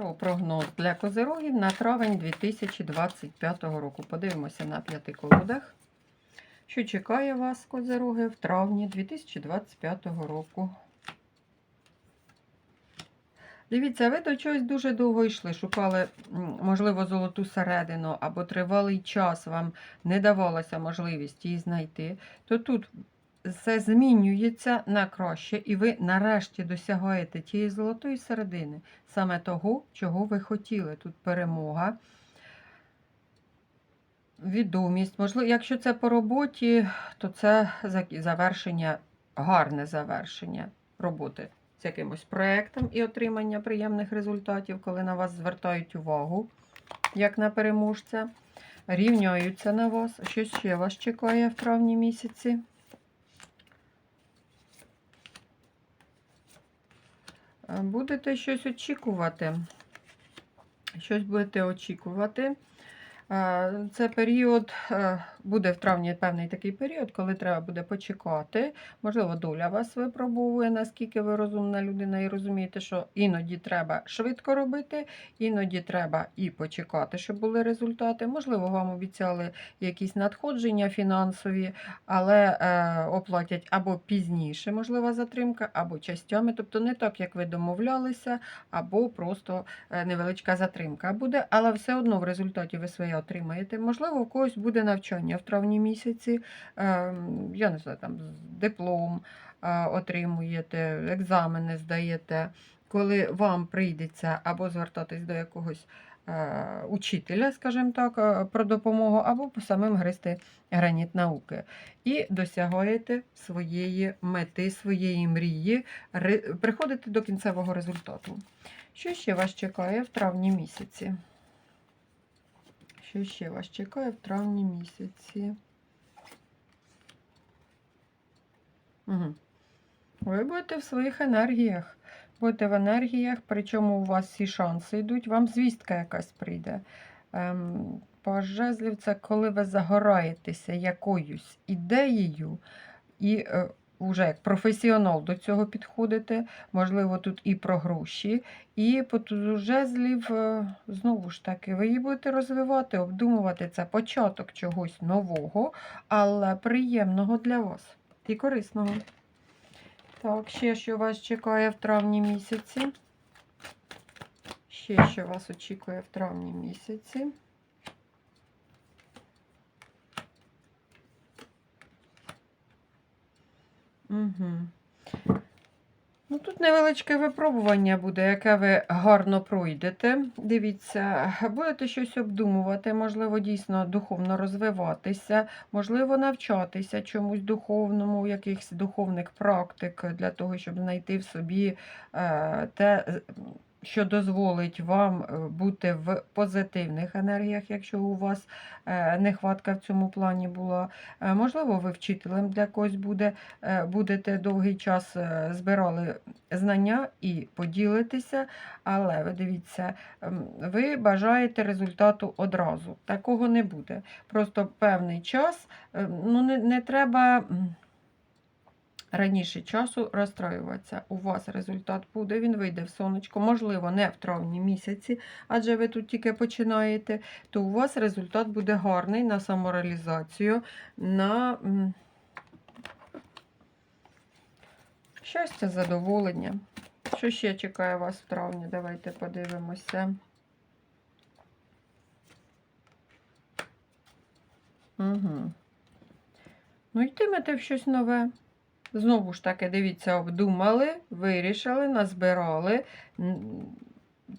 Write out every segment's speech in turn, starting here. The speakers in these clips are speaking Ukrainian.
Прогноз для козирогів на травень 2025 року. Подивимося на п'яти колодах. Що чекає вас, козироги, в травні 2025 року. Дивіться, ви до чогось дуже довго йшли, шукали, можливо, золоту середину, або тривалий час вам не давалася можливість її знайти, то тут все змінюється на краще, і ви нарешті досягаєте тієї золотої середини, саме того, чого ви хотіли. Тут перемога, відомість. Можливо, якщо це по роботі, то це завершення, гарне завершення роботи з якимось проєктом і отримання приємних результатів, коли на вас звертають увагу, як на переможця, рівняються на вас. Що ще вас чекає в травні місяці? Будете щось очікувати. Щось будете очікувати. Е, Це період, е, буде в травні певний такий період, коли треба буде почекати. Можливо, доля вас випробовує, наскільки ви розумна людина, і розумієте, що іноді треба швидко робити, іноді треба і почекати, щоб були результати. Можливо, вам обіцяли якісь надходження фінансові, але е, оплатять або пізніше, можлива затримка, або частями. Тобто не так, як ви домовлялися, або просто невеличка затримка буде, але все одно в результаті ви своє отримаєте. Можливо, у когось буде навчання в травні місяці, ем, я не знаю, там диплом е, отримуєте, екзамени здаєте, коли вам прийдеться або звертатись до якогось е, учителя, скажімо так, е, про допомогу, або самим гристи граніт науки. І досягаєте своєї мети, своєї мрії, приходите до кінцевого результату. Що ще вас чекає в травні місяці? Що ще вас чекає в травні місяці? Угу. Ви будете в своїх енергіях. Будете в енергіях, причому у вас всі шанси йдуть, вам звістка якась прийде. Ем, Паж жезлів це коли ви загораєтеся якоюсь ідеєю і е, вже як професіонал до цього підходите. Можливо, тут і про гроші, і по тузу жезлів, е, знову ж таки, ви її будете розвивати, обдумувати це початок чогось нового, але приємного для вас і корисного. Так, ще що вас чекає в травні місяці. Ще що вас очікує в травні місяці. Угу. Ну, тут невеличке випробування буде, яке ви гарно пройдете. Дивіться, будете щось обдумувати, можливо, дійсно духовно розвиватися, можливо, навчатися чомусь духовному, якихось духовних практик для того, щоб знайти в собі е, те, що дозволить вам е, бути в позитивних енергіях, якщо у вас е, нехватка в цьому плані була. Е, Можливо, ви вчителем для когось буде, будете довгий час збирали знання і поділитеся, але ви дивіться, ви бажаєте результату одразу. Такого не буде. Просто певний час, ем, ну не, не треба. Раніше часу розстраюватися. У вас результат буде, він вийде в сонечко, можливо, не в травні місяці, адже ви тут тільки починаєте, то у вас результат буде гарний на самореалізацію, на щастя, задоволення. Що ще чекає вас в травні? Давайте подивимося. Угу. Ну, йтимете в щось нове. Знову ж таки, дивіться, обдумали, вирішили, назбирали.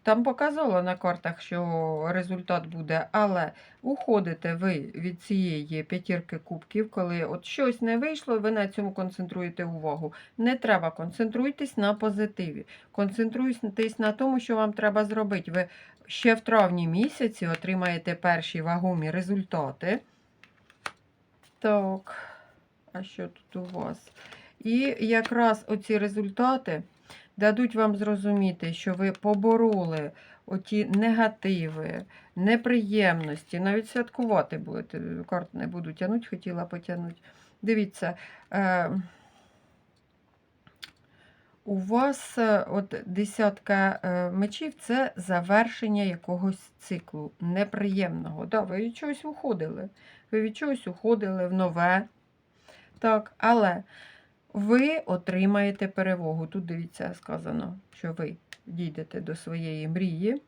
Там показало на картах, що результат буде, але уходите ви від цієї п'ятірки кубків, коли от щось не вийшло, ви на цьому концентруєте увагу. Не треба, концентруйтесь на позитиві. Концентруйтесь на тому, що вам треба зробити. Ви ще в травні місяці отримаєте перші вагомі результати. Так, а що тут у вас? І якраз оці результати дадуть вам зрозуміти, що ви побороли оті негативи, неприємності, навіть святкувати будете. Карт не буду тягнути, хотіла потягнути. Дивіться, е, у вас е, от десятка е, мечів це завершення якогось циклу неприємного. Да, ви від чогось уходили. Ви від чогось уходили в нове. Так, але ви отримаєте перемогу. Тут дивіться, сказано, що ви дійдете до своєї мрії.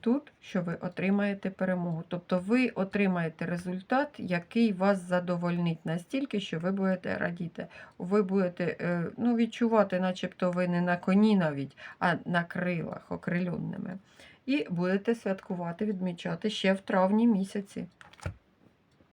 Тут, що ви отримаєте перемогу. Тобто ви отримаєте результат, який вас задовольнить настільки, що ви будете радіти. Ви будете е, ну, відчувати, начебто ви не на коні навіть, а на крилах, окрильонними. І будете святкувати, відмічати ще в травні місяці.